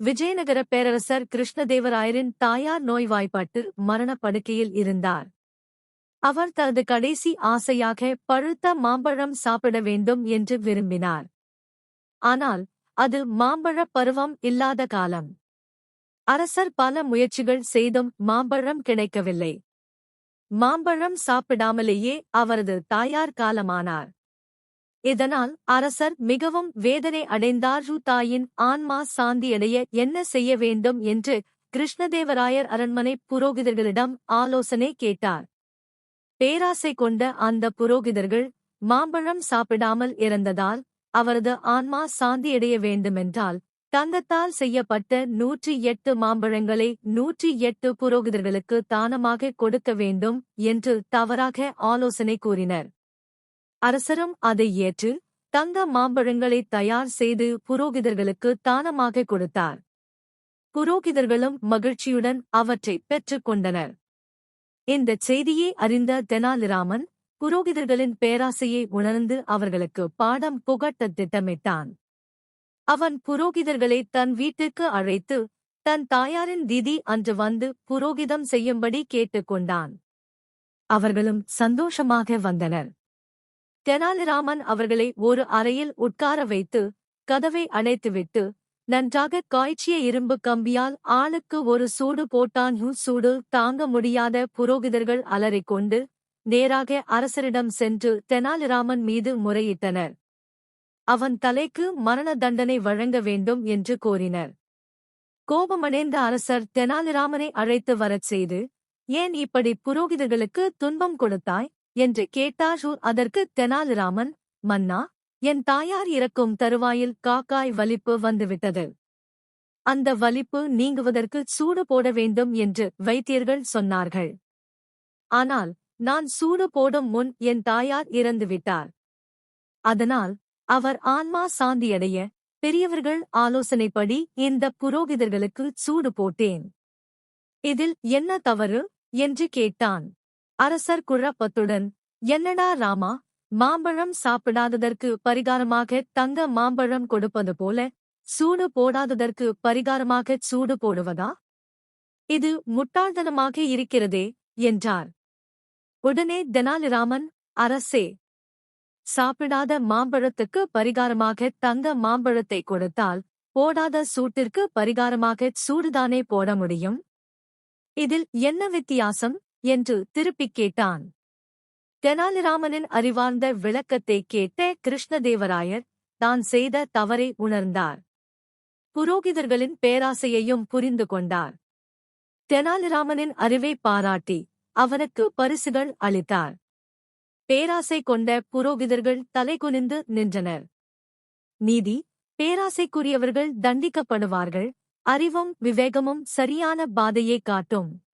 விஜயநகர பேரரசர் கிருஷ்ணதேவராயரின் தாயார் நோய்வாய்ப்பட்டு மரணப்படுக்கையில் இருந்தார். அவர் தனது கடைசி ஆசையாக பழுத்த மாம்பழம் சாப்பிட வேண்டும் என்று விரும்பினார். ஆனால் அது மாம்பழப் பருவம் இல்லாத காலம். அரசர் பல முயற்சிகள் செய்தும் மாம்பழம் கிடைக்கவில்லை. மாம்பழம் சாப்பிடாமலேயே அவரது தாயார் காலமானார். இதனால் அரசர் மிகவும் வேதனை அடைந்தார். தாயின் ஆன்மா சாந்தியடைய என்ன செய்ய வேண்டும் என்று கிருஷ்ணதேவராயர் அரண்மனை புரோகிதர்களிடம் ஆலோசனை கேட்டார். பேராசை கொண்ட அந்த புரோகிதர்கள் மாம்பழம் சாப்பிடாமல் இறந்ததால் அவரது ஆன்மா சாந்தியடைய வேண்டுமென்றால் தங்கத்தால் செய்யப்பட்ட நூற்றி எட்டு மாம்பழங்களை நூற்றி எட்டு புரோகிதர்களுக்கு தானமாக கொடுக்க வேண்டும் என்று தவறாக ஆலோசனை கூறினர். அரசரும் அதை ஏற்று தங்க மாம்பழங்களை தயார் செய்து புரோகிதர்களுக்கு தானமாக கொடுத்தார். புரோகிதர்களும் மகிழ்ச்சியுடன் அவற்றை பெற்றுக் கொண்டனர். இந்தச் செய்தியை அறிந்த தெனாலிராமன் புரோகிதர்களின் பேராசையை உணர்ந்து அவர்களுக்கு பாடம் புகட்டத் திட்டமிட்டான். அவன் புரோகிதர்களை தன் வீட்டுக்கு அழைத்து தன் தாயாரின் திதி அன்று வந்து புரோகிதம் செய்யும்படி கேட்டுக்கொண்டான் அவர்களும் சந்தோஷமாக வந்தனர். தெனாலிராமன் அவர்களை ஒரு அறையில் உட்கார வைத்து கதவை அணைத்துவிட்டு நன்றாக காய்ச்சிய இரும்பு கம்பியால் ஆளுக்கு ஒரு சூடு போட்டான் சூடு தாங்க முடியாத புரோகிதர்கள் அலறிக்கொண்டு நேராக அரசரிடம் சென்று தெனாலிராமன் மீது முறையிட்டனர். அவன் தலைக்கு மரண தண்டனை வழங்க வேண்டும் என்று கோரினர். கோபமடைந்த அரசர் தெனாலிராமனை அழைத்து வரச் செய்து ஏன் இப்படி புரோகிதர்களுக்கு துன்பம் கொடுத்தாய்? என்று கேட்டாஷூர் அதற்கு தெனாலிராமன் மன்னா என் தாயார் இறக்கும் தருவாயில் காக்காய் வலிப்பு வந்துவிட்டது. அந்த வலிப்பு நீங்குவதற்கு சூடு போட வேண்டும் என்று வைத்தியர்கள் சொன்னார்கள். ஆனால் நான் சூடு போடும் முன் என் தாயார் இறந்துவிட்டார் அதனால் அவர் ஆன்மா சாந்தியடைய பெரியவர்கள் ஆலோசனைப்படி இந்த புரோகிதர்களுக்கு சூடு போட்டேன். இதில் என்ன தவறு? என்று கேட்டான். அரசர் குழப்பத்துடன் என்னடா ராமா மாம்பழம் சாப்பிடாததற்கு பரிகாரமாக தங்க மாம்பழம் கொடுப்பது போல சூடு போடாததற்கு பரிகாரமாக சூடு போடுவதா? இது முட்டாள்தனமாக இருக்கிறதே என்றார். உடனே தெனாலிராமன் அரசே சாப்பிடாத மாம்பழத்துக்கு பரிகாரமாக தங்க மாம்பழத்தை கொடுத்தால் போடாத சூட்டிற்கு பரிகாரமாக சூடுதானே போட முடியும்? இதில் என்ன வித்தியாசம்? என்று திருப்பிக் கேட்டான். தெனாலிராமனின் அறிவார்ந்த விளக்கத்தை கேட்ட கிருஷ்ணதேவராயர் தான் செய்த தவறை உணர்ந்தார். புரோகிதர்களின் பேராசையையும் புரிந்து கொண்டார். தெனாலிராமனின் அறிவை பாராட்டி அவனுக்கு பரிசுகள் அளித்தார். பேராசை கொண்ட புரோகிதர்கள் தலைகுனிந்து நின்றனர். நீதி பேராசைக்குரியவர்கள் தண்டிக்கப்படுவார்கள் அறிவும் விவேகமும் சரியான பாதையை காட்டும்.